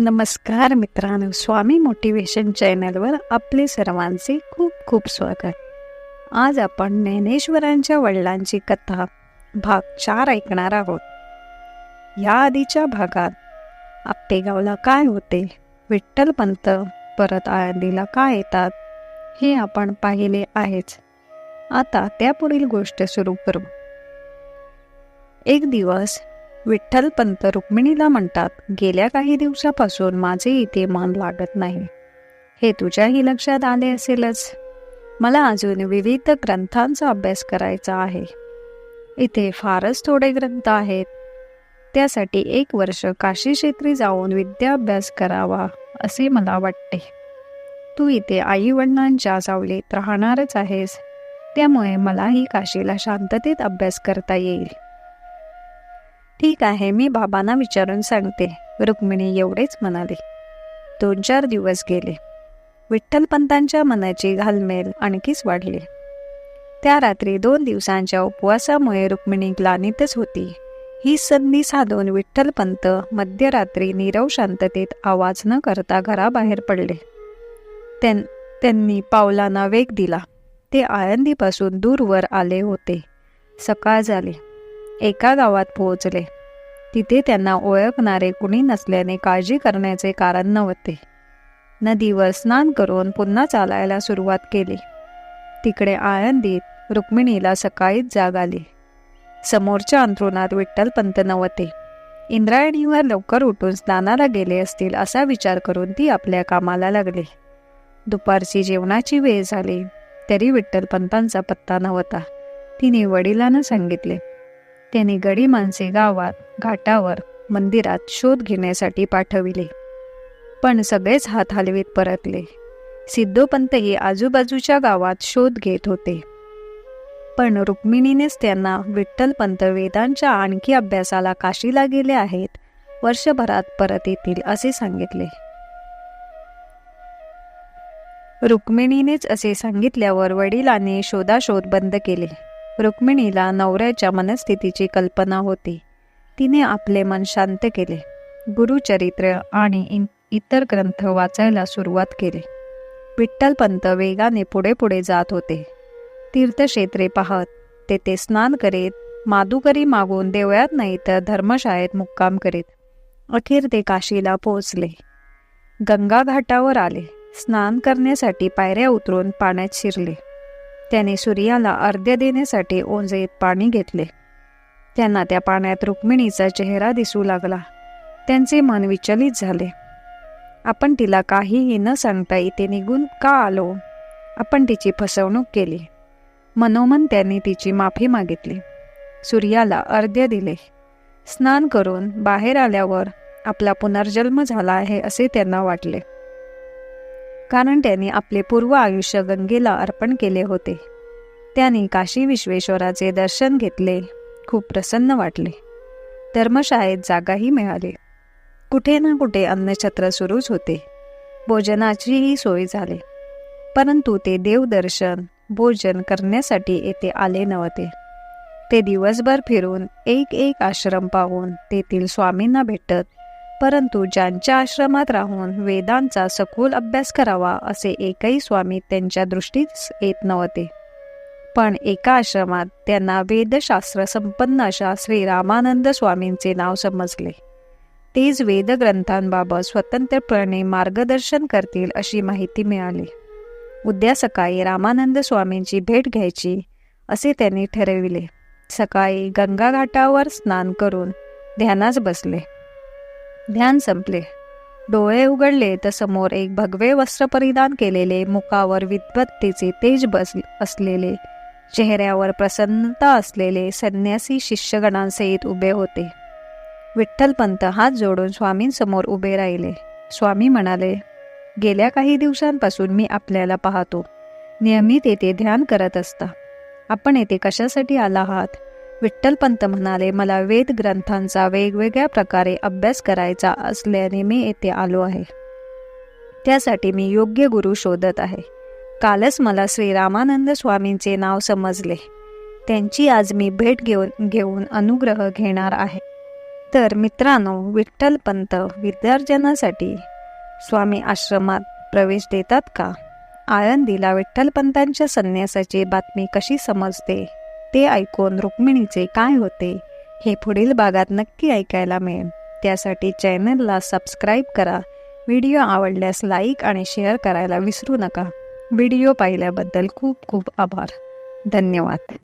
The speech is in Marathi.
नमस्कार मित्रांनो स्वामी मोटिवेशन चॅनलवर आपले सर्वांचे खूप खूप स्वागत. आज आपण ज्ञानेश्वरांच्या वडिलांची कथा भाग चार ऐकणार आहोत. या आधीच्या भागात आप्पेगावला काय होते विठ्ठलपंत परत आळंदीला का येतात हे आपण पाहिले आहेच. आता त्यापुढील गोष्ट सुरू करू. एक दिवस विठ्ठलपंत रुक्मिणीला म्हणतात गेल्या काही दिवसापासून माझे इथे मन लागत नाही. हे तुझ्याही लक्षात आले असेलच. मला अजून विविध ग्रंथांचा अभ्यास करायचा आहे. इथे फारच थोडे ग्रंथ आहेत. त्यासाठी एक वर्ष काशी क्षेत्री जाऊन विद्याभ्यास करावा असे मला वाटते. तू इथे आई वडिलांच्या सावलीत राहणारच आहेस. त्यामुळे मलाही काशीला शांततेत अभ्यास करता येईल. ठीक आहे मी बाबांना विचारून सांगते. रुक्मिणी एवढेच म्हणाले. दोन चार दिवस गेले. विठ्ठलपंतांच्या मनाची घालमेल आणखीच वाढली. त्या रात्री दोन दिवसांच्या उपवासामुळे रुक्मिणी ग्लानीतच होती. ही संधी साधून विठ्ठलपंत मध्यरात्री नीरव शांततेत आवाज न करता घराबाहेर पडले. त्यां त्यांनी पावलांना वेग दिला. ते आळंदीपासून दूरवर आले होते. सकाळ झाली. एका गावात पोहोचले. तिथे त्यांना ओळखणारे कुणी नसल्याने काळजी करण्याचे कारण नव्हते. नदीवर स्नान करून पुन्हा चालायला सुरुवात केली. तिकडे आळंदीत रुक्मिणीला सकाळीच जाग आली. समोरच्या अंथरुणात विठ्ठलपंत नव्हते. इंद्रायणीवर लवकर उठून स्नानाला गेले असतील असा विचार करून ती आपल्या कामाला लागली. दुपारची जेवणाची वेळ झाली तरी विठ्ठलपंतांचा पत्ता नव्हता. तिने वडिलांना सांगितले त्यांनी गडी माणसे गावात घाटावर मंदिरात शोध घेण्यासाठी पाठविले. पण सगळेच हात हलवीत परतले. सिद्धोपंतही आजूबाजूच्या गावात शोध घेत होते. पण रुक्मिणीनेच त्यांना विठ्ठलपंत वेदांच्या आणखी अभ्यासाला काशीला गेले आहेत वर्षभरात परत येतील असे सांगितले. रुक्मिणीनेच असे सांगितल्यावर वडिलांनी शोधाशोध बंद केले. रुक्मिणीला नवऱ्याच्या मनस्थितीची कल्पना होती. तिने आपले मन शांत केले. गुरुचरित्र आणि इतर ग्रंथ वाचायला सुरुवात केली. विठ्ठलपंत वेगाने पुढे पुढे जात होते. तीर्थक्षेत्रे पाहत तेथे स्नान करीत माधुकरी मागून देवळात नाही तर धर्मशाळेत मुक्काम करीत अखेर ते काशीला पोहोचले. गंगा घाटावर आले. स्नान करण्यासाठी पायऱ्या उतरून पाण्यात शिरले. त्याने सूर्याला अर्ध्य देण्यासाठी ओंजेत पाणी घेतले. त्यांना त्या पाण्यात रुक्मिणीचा चेहरा दिसू लागला. त्यांचे मन विचलित झाले. आपण तिला काहीही न सांगता इथे निघून का आलो? आपण तिची फसवणूक केली. मनोमन त्यांनी तिची माफी मागितली. सूर्याला अर्ध्य दिले. स्नान करून बाहेर आल्यावर आपला पुनर्जन्म झाला आहे असे त्यांना वाटले. कारण त्यांनी आपले पूर्व आयुष्य गंगेला अर्पण केले होते. त्यांनी काशी विश्वेश्वराचे दर्शन घेतले. खूप प्रसन्न वाटले. धर्मशाळेत जागाही मिळाली. कुठे ना कुठे अन्नछत्र सुरूच होते. भोजनाचीही सोय झाली. परंतु ते देवदर्शन भोजन करण्यासाठी येथे आले नव्हते. ते दिवसभर फिरून एक एक आश्रम पाहून तेथील स्वामींना भेटत परंतु ज्यांच्या आश्रमात राहून वेदांचा सखोल अभ्यास करावा असे एकही स्वामी त्यांच्या दृष्टीस येत नव्हते. पण एका आश्रमात त्यांना वेदशास्त्र संपन्न अशा श्री रामानंद स्वामींचे नाव समजले. तेच वेदग्रंथांबाबत स्वतंत्रपणे मार्गदर्शन करतील अशी माहिती मिळाली. उद्या सकाळी रामानंद स्वामींची भेट घ्यायची असे त्यांनी ठरविले. सकाळी गंगा घाटावर स्नान करून ध्यानास बसले. ध्यान संपले. डोळे उघडले तर समोर एक भगवे वस्त्र परिधान केलेले मुखावर विद्वत्तेचे तेज बस असलेले चेहऱ्यावर प्रसन्नता असलेले संन्यासी शिष्यगणांसहित उभे होते. विठ्ठलपंत हात जोडून स्वामींसमोर उभे राहिले. स्वामी म्हणाले गेल्या काही दिवसांपासून मी आपल्याला पाहतो. नियमित येथे ध्यान करत असता. आपण येथे कशासाठी आला आहात? विठ्ठलपंत म्हणाले मला वेद ग्रंथांचा वेगवेगळ्या प्रकारे अभ्यास करायचा असल्याने मी येथे आलो आहे. त्यासाठी मी योग्य गुरु शोधत आहे. कालच मला श्री रामानंद स्वामींचे नाव समजले. त्यांची आज मी भेट घेऊन घेऊन अनुग्रह घेणार आहे. तर मित्रांनो विठ्ठलपंत विद्यार्जनासाठी स्वामी आश्रमात प्रवेश देतात का? आळंदीला विठ्ठलपंतांच्या संन्यासाची बातमी कशी समजते? ते ऐकून रुक्मिणीचे काय होते हे पुढील भागात नक्की ऐकायला मिळेल. त्यासाठी चॅनलला सबस्क्राईब करा. व्हिडिओ आवडल्यास लाईक आणि शेअर करायला विसरू नका. व्हिडिओ पाहिल्याबद्दल खूप खूप आभार. धन्यवाद.